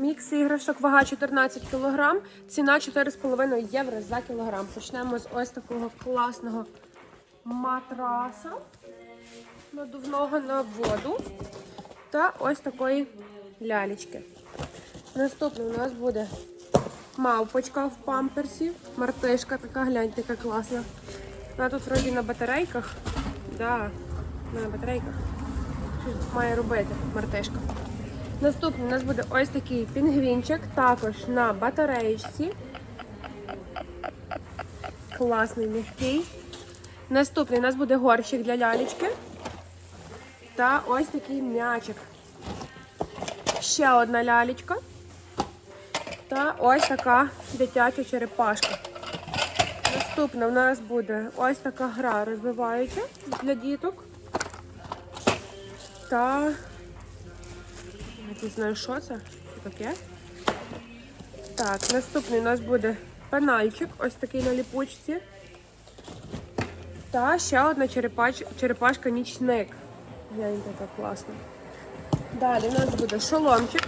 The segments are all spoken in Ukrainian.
Мікс іграшок, вага 14 кг, ціна 4,5 євро за кілограм. Почнемо з ось такого класного матраса надувного на воду та ось такої лялечки. Наступний у нас буде мавпочка в памперсі, мартишка така, гляньте, яка класна. Вона тут вроді на батарейках. Да, на батарейках. Щось має робити мартишка. Наступний у нас буде ось такий пінгвінчик, також на батареїчці. Класний, м'який. Наступний у нас буде горщик для лялечки. Та ось такий м'ячик. Ще одна лялечка. Та ось така дитяча черепашка. Наступна у нас буде ось така гра розвиваюча для діток. Та я не знаю, що це. Що таке? Так, наступний у нас буде пенальчик, ось такий на ліпучці. Та ще одна черепач... черепашка нічник. Гляньте, яка класна. Далі у нас буде шоломчик.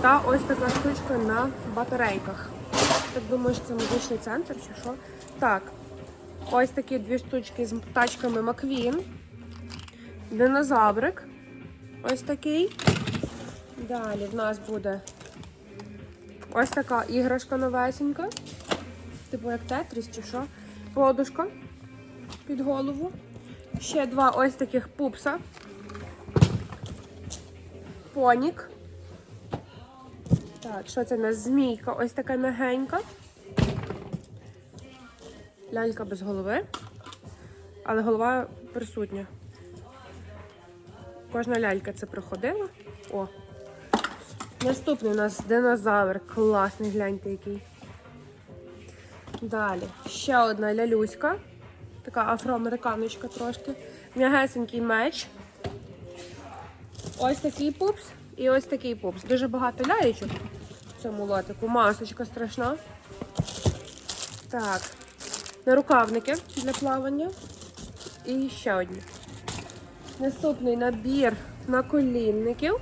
Та ось така штучка на батарейках. Так думаю, що це медичний центр чи що. Так, ось такі дві штучки з тачками Маквін. Динозаврик. Ось такий. Далі в нас буде ось така іграшка новесенька. Типу як тетріс чи що. Подушка під голову. Ще два ось таких пупса. Понік. Так, що це у нас? Змійка, ось така мягенька. Лялька без голови. Але голова присутня. Кожна лялька це проходила. О. Наступний у нас динозавр. Класний, гляньте який. Далі. Ще одна лялюська. Така афроамериканочка трошки. М'ягесенький меч. Ось такий пупс і ось такий пупс. Дуже багато лялечок в цьому лотику. Масочка страшна. Так. Нарукавники для плавання. І ще одні. Наступний набір наколінників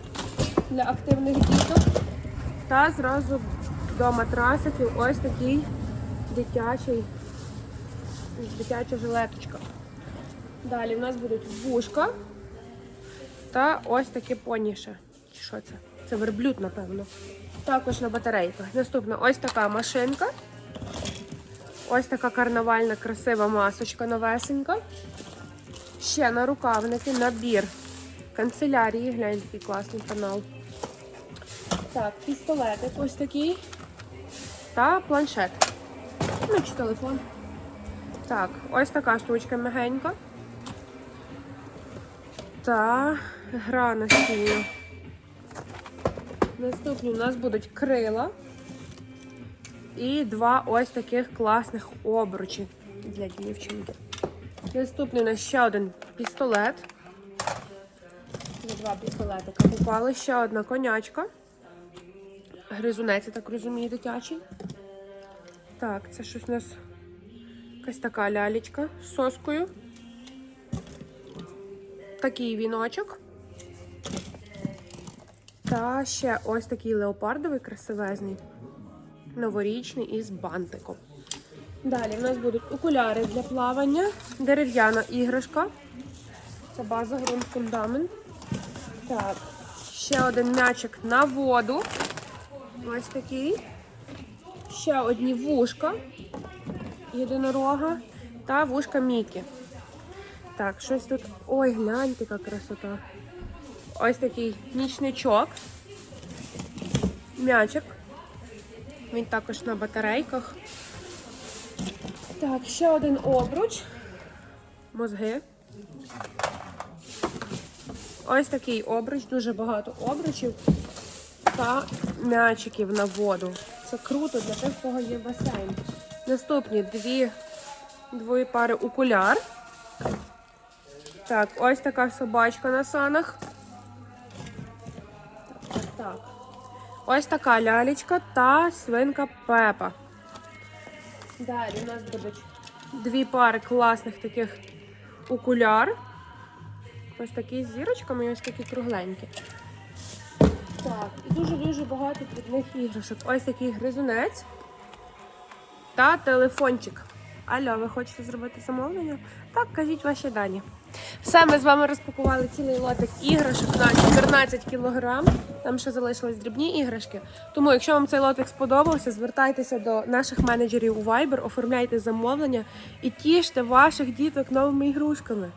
для активних діток. Та зразу до матрасиків ось такий дитячий, дитяча жилеточка. Далі в нас будуть вушка та ось таке поніше. Що це? Це верблюд, напевно. Також на батарейках. Наступна ось така машинка. Ось така карнавальна красива масочка новесенька. Ще на рукавники, набір канцелярії. Глянь, який класний канал. Так, пістолетик ось такий. Та планшет. Ну, чи телефон. Так, ось така штучка мягенька. Та гра настільна. Наступні у нас будуть крила. І два ось таких класних обручі для дівчинки. Наступний у нас ще один пістолет. Два пістолетика попали. Ще одна конячка. Гризунець, я так розумію, дитячий. Так, це щось у нас якась така лялечка з соскою. Такий віночок. Та ще ось такий леопардовий красивезний, новорічний із бантиком. Далі в нас будуть окуляри для плавання, дерев'яна іграшка. Це база ґрунт фундамент. Так, ще один м'ячик на воду. Ось такий. Ще одні вушка єдинорога та вушка Мікі. Так, щось тут. Ой, гляньте, яка красота. Ось такий нічничок. М'ячик. Він також на батарейках. Так, ще один обруч. Мозги. Ось такий обруч, дуже багато обручів та м'ячиків на воду. Це круто для тих, в кого є басейн. Наступні дві, дві пари окуляр. Так, ось така собачка на санах. Так. Ось така лялечка та свинка Пепа. Далі у нас будуть дві пари класних таких окуляр. Ось такі з зірочками і ось такі кругленькі. Так, і дуже-дуже багато дрібних іграшок. Ось такий гризунець та телефончик. Алло, ви хочете зробити замовлення? Так, кажіть ваші дані. Все, ми з вами розпакували цілий лотик іграшок на 14 кілограм. Там ще залишились дрібні іграшки. Тому, якщо вам цей лотик сподобався, звертайтеся до наших менеджерів у Viber, оформляйте замовлення і тіште ваших діток новими ігрушками.